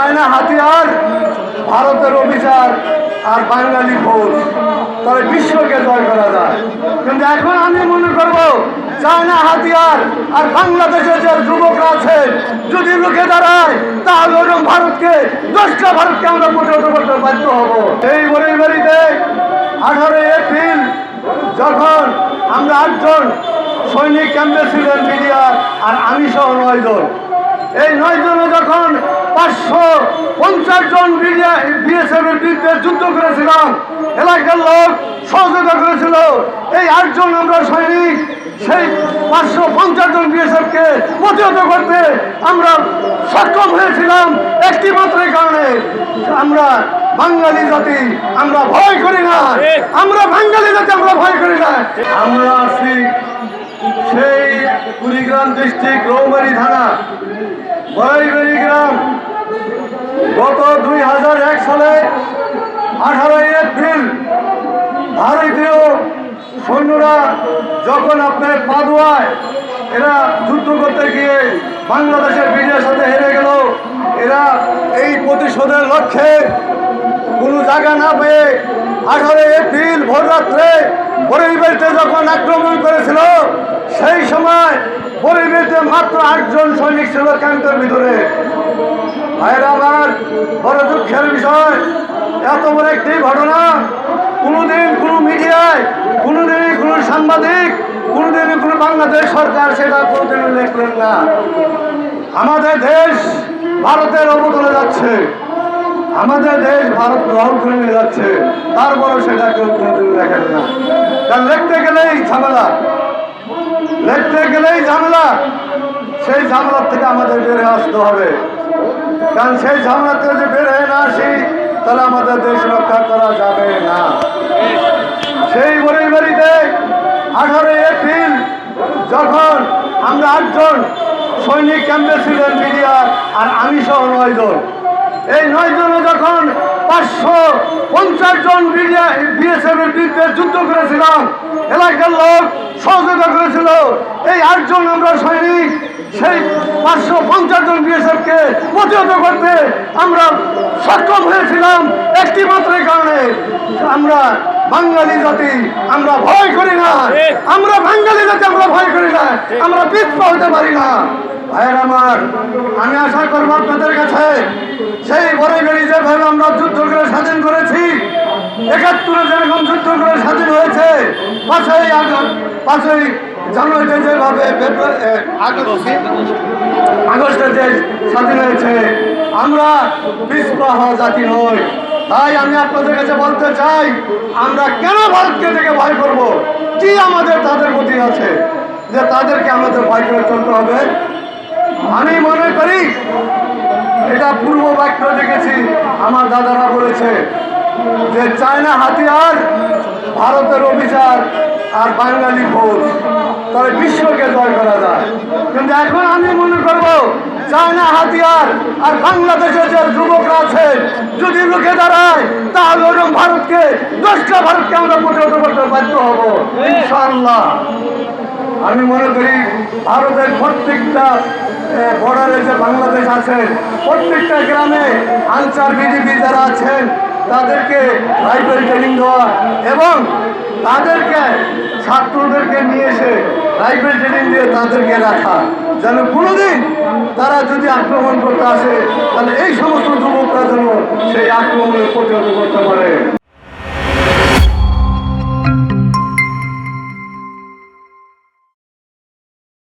China হাতিয়ার, ভারতের অভিযান আর বাঙালি ফৌজ তবে বিশ্বকে জয় করা যায়। কিন্তু এখন আমি মনে করব, চায়না হাতিয়ার আর বাংলাদেশের যে যুবকরা আছে, যদি রুখে দাঁড়ায়, তাহলে ওরকম ভারতকে, দশটা ভারতকে আমরা প্রতিহত করতে বাধ্য হব। এই বড়ই বাড়িতে আঠারোই এপ্রিল যখন আমরা আটজন সৈনিক ক্যাম্পে ছিলেন মিডিয়ার আর আমি সহ নয় জন এই নয় জনে যখন পাঁচশো পঞ্চাশ জন বিএসএফ এর বিরুদ্ধে যুদ্ধ করেছিলাম এলাকার লোক সহযোগিতা করেছিল। এই আটজন আমরা সৈনিক সেই পাঁচশো পঞ্চাশ জন বিএসএফ কে প্রতিহত করতে আমরা সক্ষম হয়েছিলাম একটি মাত্রের কারণে। আমরা বাঙালি জাতি আমরা ভয় করি না। আমরা বাঙালি জাতি আমরা ভয় করি না। আমরা আছি সেই কুড়িগ্রাম ডিস্ট্রিক্ট রৌমারি থানা বড়াইবাড়ি গ্রাম। গত দুই হাজার এক সালে আঠারোই এপ্রিল ভারতীয় সৈন্যরা যখন আপনার পাদুয়ায় এরা যুদ্ধ করতে গিয়ে বাংলাদেশের বিজয়ের সাথে হেরে গেল, এরা এই প্রতিশোধের লক্ষ্যে কোনো জায়গা না পেয়ে আঠারোই এপ্রিল ভোররাত্রে বরেইবাড়িতে যখন আক্রমণ করেছিল, সেই সময় পরিবেশে মাত্র আটজন সৈনিক ছিল ক্যাম্পের ভিতরে। ভাইয়েরা, আমার বড় দুঃখের বিষয়, এত বড় একটি ঘটনা, কোনোদিন কোনো মিডিয়ায় কোনোদিনই কোনো সাংবাদিক কোনোদিনই কোনো বাংলাদেশ সরকার সেটা কোনোদিন লিখলেন না। আমাদের দেশ ভারতের অবতলে যাচ্ছে। আমাদের দেশ ভারত গ্রহণ করে নিয়ে যাচ্ছে। তারপরও সেটা কেউ কোনোদিন লেখেন না। কারণ লিখতে গেলেই ঝামেলা। লিখতে গেলেই ঝামেলা। সেই ঝামেলার থেকে আমাদের বেড়ে আসতে হবে। কারণ সেই ঝামেলা থেকে যদি হয়ে না আসি, তাহলে আমাদের দেশ রক্ষা করা যাবে না। সেই বাড়িতে আঠারোই এপ্রিল যখন আমরা আটজন সৈনিক ক্যাম্পে ছিলেন মিডিয়ার আর আমি সহ নয় জন এই নয় জনে যখন পাঁচশো পঞ্চাশ জন বিএসএফ এর বিরুদ্ধে যুদ্ধ করেছিলাম, এলাকার লোক সহযোগিতা করেছিল, এই আটজন আমরা সৈনিক, সেই পাঁচশো পঞ্চাশ জন বিএসএফ কে প্রতিহত করতে আমরা সক্ষম হয়েছিলাম একটি মাত্রের কারণে। আমরা বাঙালি জাতি, আমরা ভয় করি না। আমরা বাঙালি জাতি, আমরা ভয় করি না। আমরা পিছপা হতে পারি না। ভাইয়ের আমার, আমি আশা করব আপনাদের কাছে সেই বড়ই যেভাবে আমরা যুদ্ধ করে স্বাধীন করেছি, একাত্তরে যেরকম যুদ্ধ করে স্বাধীন হয়েছে, পাঁচই আগস্ট, পাঁচই জানুয়ারিতে যেভাবে আগস্টে যে স্বাধীন হয়েছে, আমরা হওয়া জাতি নই। তাই আমি আপনাদের কাছে বলতে চাই, আমরা কেন ভারতকে থেকে ভয় করব? কি আমাদের তাদের প্রতি আছে? যে তাদেরকে আমাদের ভয় করে চলতে হবে। আমি মনে করি এটা পূর্ব বাক্য দেখেছি। আমার দাদারা বলেছে যে চায়না হাতিয়ার, ভারতের অভিযান আর বাঙালি ফৌজ তবে বিশ্বকে জয় করা যায়। কিন্তু এখন আমি মনে করব, চায়না হাতিয়ার আর বাংলাদেশের যে যুবকরা আছে, যদি রুখে দাঁড়ায়, তাহলে ওরকম ভারতকে, দশটা ভারতকে আমরা প্রতিহত করতে বাধ্য হব। ইনশাআল্লাহ। আমি মনে করি, ভারতের প্রত্যেকটা বর্ডারে যে বাংলাদেশ আছে। প্রত্যেকটা গ্রামে আনসার বিডিপি যারা আছেন, তাদেরকে রাইফেল ট্রেনিং দেওয়া এবং তাদেরকে ছাত্রদেরকে নিয়ে এসে রাইফেল ট্রেনিং দিয়ে তাদেরকে রাখা। যেন কোনোদিন তারা যদি আক্রমণ করতে আসে, তাহলে এই সমস্ত যুবকরা যেন সেই আক্রমণের প্রতিহত করতে পারে।